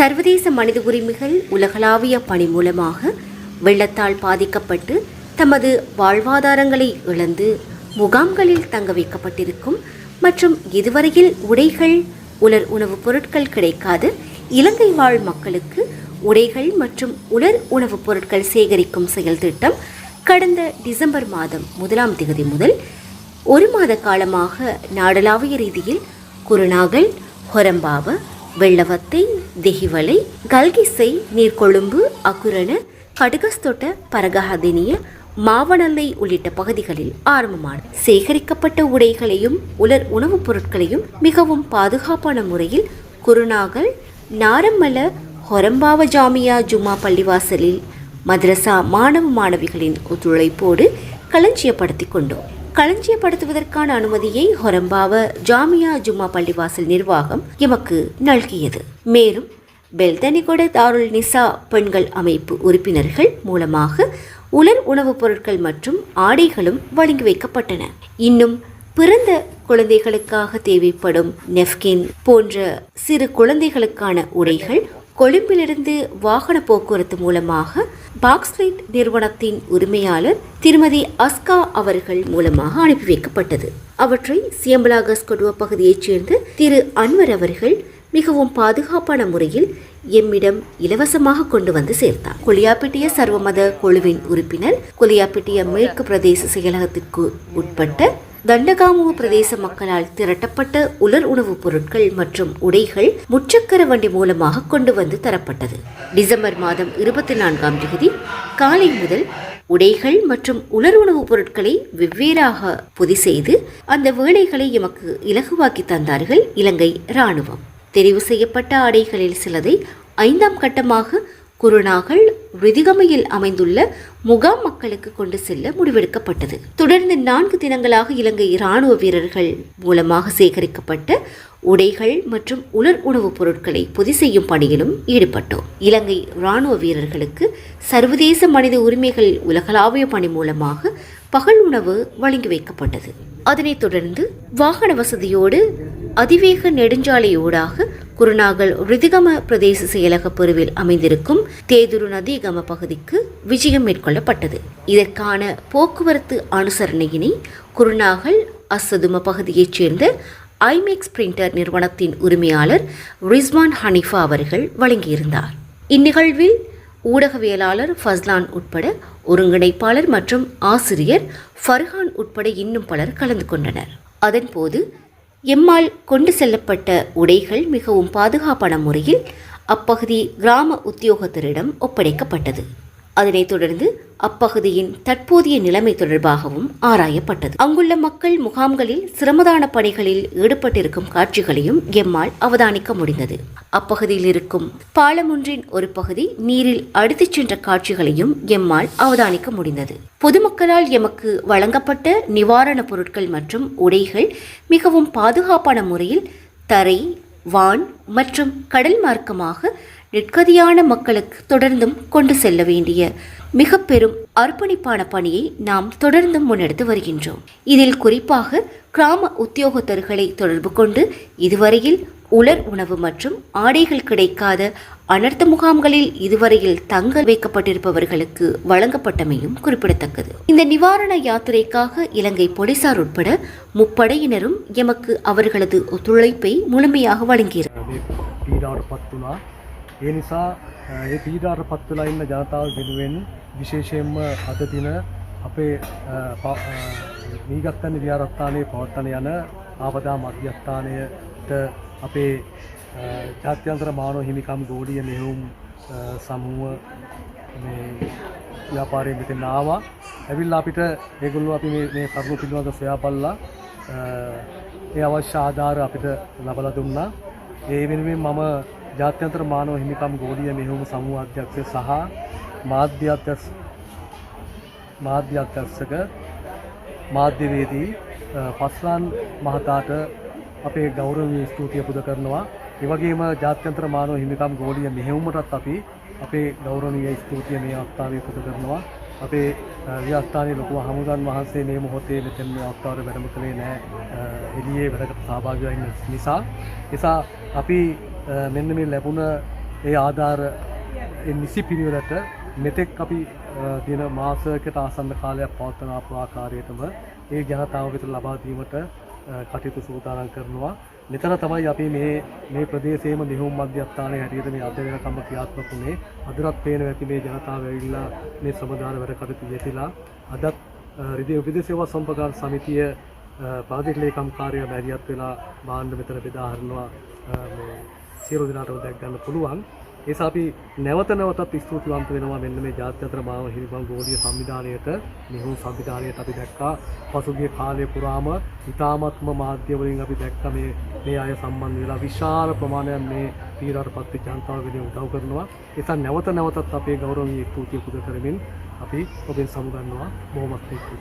சர்வதேச மனித உரிமைகள் உலகளாவிய பணி மூலமாக வெள்ளத்தால் பாதிக்கப்பட்டு தமது வாழ்வாதாரங்களை இழந்து முகாம்களில் தங்க வைக்கப்பட்டிருக்கும் மற்றும் இதுவரையில் உடைகள் உலர் உணவுப் பொருட்கள் கிடைக்காது. இலங்கை வாழ் மக்களுக்கு உடைகள் மற்றும் உலர் உணவுப் பொருட்கள் சேகரிக்கும் செயல் திட்டம் கடந்த டிசம்பர் மாதம் முதலாம் தேதி முதல் ஒரு மாத காலமாக நாடளாவிய ரீதியில் குருநாகல் ஹொரம்பாவ வெள்ளவத்தை திகிவலை கல்கிசை நீர்கொழும்பு அகுரண கடுகஸ்தோட்ட பரகஹதினிய மாவனல்லை உள்ளிட்ட பகுதிகளில் ஆரம்பமான சேகரிக்கப்பட்ட உடைகளையும் உலர் உணவுப் பொருட்களையும் மிகவும் பாதுகாப்பான முறையில் குருநாகல் நாரம்மல ஹொரம்பாவ ஜாமியா ஜுமா பள்ளிவாசலில் மதரசா மாணவ மாணவிகளின் ஒத்துழைப்போடு களஞ்சியப்படுத்திக் கொண்டோம். களஞ்சியப்படுத்துவதற்கான அனுமதியை ஹொரம்பாவ ஜாமியா ஜும்மா பள்ளிவாசல் நிர்வாகம் எமக்கு நல்கியது. மேலும் பெல்தனிகொட தாருல் நிசா பெண்கள் அமைப்பு உறுப்பினர்கள் மூலமாக உலர் உணவுப் பொருட்கள் மற்றும் ஆடைகளும் வழங்கி வைக்கப்பட்டன. இன்னும் பிறந்த குழந்தைகளுக்காக தேவைப்படும் நெஃப்கின் போன்ற சிறு குழந்தைகளுக்கான உடைகள் கொழும்பிலிருந்து வாகன போக்குவரத்து மூலமாக பாக்ஸ்லைட் நிறுவனத்தின் உரிமையாளர் திருமதி அஸ்கா அவர்கள் மூலமாக அனுப்பி வைக்கப்பட்டது. அவற்றை சியம்பலாகஸ் கொடுவா பகுதியைச் சேர்ந்த திரு அன்வர் அவர்கள் மிகவும் பாதுகாப்பான முறையில் எம்மிடம் இலவசமாக கொண்டு வந்து சேர்த்தார். கொலியாப்பிட்டிய சர்வமத குழுவின் உறுப்பினர் கொலியாப்பிட்டிய மேற்கு பிரதேச செயலகத்திற்கு உட்பட்ட தண்டகாமு பிரதேச மக்களால் திரட்டப்பட்ட உலர் உணவுப் பொருட்கள் மற்றும் உடைகள் முச்சக்கர வண்டி மூலமாக கொண்டு வந்து தரப்பட்டது. டிசம்பர் மாதம் இருபத்தி நான்காம் தேதி காலை முதல் உடைகள் மற்றும் உலர் உணவுப் பொருட்களை வெவ்வேறாக பொதி செய்து அந்த வேலைகளை எமக்கு இலகுவாக்கி தந்தார்கள் இலங்கை இராணுவம். தெரிவு செய்யப்பட்ட ஆடைகளில் சிலதை ஐந்தாம் கட்டமாக குருநாகல் ரிதிகமையில் அமைந்துள்ள முகாம் மக்களுக்கு கொண்டு செல்ல முடிவெடுக்கப்பட்டது. தொடர்ந்து நான்கு தினங்களாக இலங்கை இராணுவ வீரர்கள் மூலமாக சேகரிக்கப்பட்ட உடைகள் மற்றும் உலர் உணவுப் பொருட்களை பொதி செய்யும் பணியிலும் ஈடுபட்டோம். இலங்கை இராணுவ வீரர்களுக்கு சர்வதேச மனித உரிமைகள் உலகளாவிய பணி மூலமாக பகல் உணவு வழங்கி வைக்கப்பட்டது. அதனைத் தொடர்ந்து வாகன வசதியோடு அதிவேக நெடுஞ்சாலையோடாக குருநாகல் ரிதிகம பிரதேச செயலக பிரிவில் அமைந்திருக்கும் தேதுரு நதிகம பகுதிக்கு விஜயம் மேற்கொள்ளப்பட்டது. இதற்கான போக்குவரத்து அனுசரணையினை குருநாகல் அசதும பகுதியைச் சேர்ந்த ஐமேக்ஸ் பிரிண்டர் நிறுவனத்தின் உரிமையாளர் ரிஸ்வான் ஹனிஃபா அவர்கள் வழங்கியிருந்தார். இந்நிகழ்வில் ஊடகவியலாளர் ஃபஸ்லான் உட்பட ஒருங்கிணைப்பாளர் மற்றும் ஆசிரியர் ஃபர்ஹான் உட்பட இன்னும் பலர் கலந்து கொண்டனர். அதன்போது எம்மால் கொண்டு செல்லப்பட்ட உடைகள் மிகவும் பாதுகாப்பான முறையில் அப்பகுதி கிராம உத்தியோகத்தரிடம் ஒப்படைக்கப்பட்டது. அதனைத் தொடர்ந்து அப்பகுதியின் தற்போதைய நிலைமை தொடர்பாகவும் ஆராயப்பட்டது. அங்குள்ள மக்கள் முகாம்களில் சிரமதான பணிகளில் ஈடுபட்டிருக்கும் காட்சிகளையும் எம்மால் அவதானிக்க முடிந்தது. அப்பகுதியில் இருக்கும் பாலமொன்றின் ஒரு பகுதி நீரில் அடித்துச் சென்ற காட்சிகளையும் எம்மால் அவதானிக்க முடிந்தது. பொதுமக்களால் எமக்கு வழங்கப்பட்ட நிவாரணப் பொருட்கள் மற்றும் உடைகள் மிகவும் பாதுகாப்பான முறையில் தரை வான் மற்றும் கடல் மார்க்கமாக நிற்கதியான மக்களுக்கு தொடர்ந்தும் கொண்டு செல்ல வேண்டிய மிக பெரும் அர்ப்பணிப்பான பணியை நாம் தொடர்ந்தும் முன்னெடுத்து வருகின்றோம். இதில் குறிப்பாக கிராம உத்தியோகத்தர்களை தொடர்பு கொண்டு இதுவரையில் உலர் உணவு மற்றும் ஆடைகள் கிடைக்காத அனர்த்த முகாம்களில் இதுவரையில் தங்க வைக்கப்பட்டிருப்பவர்களுக்கு வழங்கப்பட்டமையும் குறிப்பிடத்தக்கது. இந்த நிவாரண யாத்திரைக்காக இலங்கை போலீசார் உட்பட முப்படையினரும் எமக்கு அவர்களது ஒத்துழைப்பை முழுமையாக வழங்கியிருக்கிறார் මේ පීඩාවට පත් වුණා. ඒ නිසා අ, ඒ පීඩාවට පත් වෙලා ඉන්න ජනතාව වෙනුවෙන් විශේෂයෙන්ම අද දින අපේ අ, ප- අ, මීගත්තන්න විහාරස්ථානයේ පවත්තන යන ආපදා මධ්‍යස්ථානයට අපේ අ, ජාත්‍යන්තර මානව හිමිකම් ගෝඩිය මෙහුම් අ, සමුව මේ ව්‍යාපාරය මෙතෙන් ආවා ඇවිල්ලා අපිට ඒගොල්ලෝ අපි මේ- මේ කරුණු පිළිබඳ සොයා බලලා අ, ඒ අවශ්‍ය ආධාර අපිට ලබලා දුන්නා ඒ වෙනුවෙන් මම ජාත්‍යන්තර මානව හිමිකම් ගෝඩිය මෙහුම සමූහ අධ්‍යක්ෂ සහ මාධ්‍ය අධ්‍යක්ෂ මාධ්‍ය අධ්‍යක්ෂක මාධ්‍යවේදී අ, පස්ලාන් මහතාට අපේ ගෞරවනීය ස්තුතිය පුද කරනවා. ඒ වගේම ජාත්‍යන්තර මානව හිමිකම් ගෝඩිය මෙහෙයුමටත් අපි අපේ ගෞරවනීය ස්තුතිය මේ අවස්ථාවේ පුද කරනවා. අපේ අ, විහාරස්ථානයේ ලොකු හමුදන් වහන්සේ මේ මොහොතේ මෙතන මේ අවස්ථාවට වැඩම කළේ නැහැ. අ, එළියේ වැඩකට සහභාගී වෙන්න නිසා. නිසා අපි අ, මෙන්න මේ ලැබුණ ඒ ආධාර ඒ නිසි පිළිවෙලට මෙතෙක් අපි අ, දින මාසයකට ආසන්න කාලයක් පවත්වන අප ආකාරයටම ඒ ජනතාව වෙත ලබා දීමට අ, කටයුතු සූදානම් කරනවා. මෙතන තමයි අපි මේ මේ ප්‍රදේශයේම නිහුම් මධ්‍යස්ථානයේ හැටියට මේ අද වෙනකම්ම ක්‍රියාත්මක වුණේ. අදටත් පේන ඇති මේ ජනතාව ඇවිල්ලා මේ සමාදාන වැඩ කටයුතු යෙදিলা අදත් අ, රිදී විදේශ සේවා සම්ප්‍රදාන සමිතිය අ, ප්‍රාදේශීය ලේකම් කාර්ය මැදිහත් වෙලා භාණ්ඩ මෙතන බෙදා හරිනවා අ, මේ සියලු දෙනාටම දැක් ගන්න පුළුවන්. ඒ නිසා අපි නැවත නැවතත් ස්තුතිවන්ත වෙනවා මෙන්න මේ ජාත්‍යන්තර මානව හිමිකම් ගෝලීය සංවිධානයට. නිහුම් සංවිධානයට අපි දැක්කා. පසුගිය කාලය පුරාම ඉතාමත්ම මාධ්‍ය වලින් අපි දැක්කා මේ මේ අය සම්බන්ධ වෙලා විශාල ප්‍රමාණයක් මේ පීඩාවටපත් වෙච්ච ජනතාව වෙනුවෙන් උදව් කරනවා. ඒ නිසා නැවත නැවතත් අපේ ගෞරවනීය ස්තුතිය පුද කරමින් අපි ඔබෙන් සමුගන්නවා. බොහොමත් ස්තුතියි.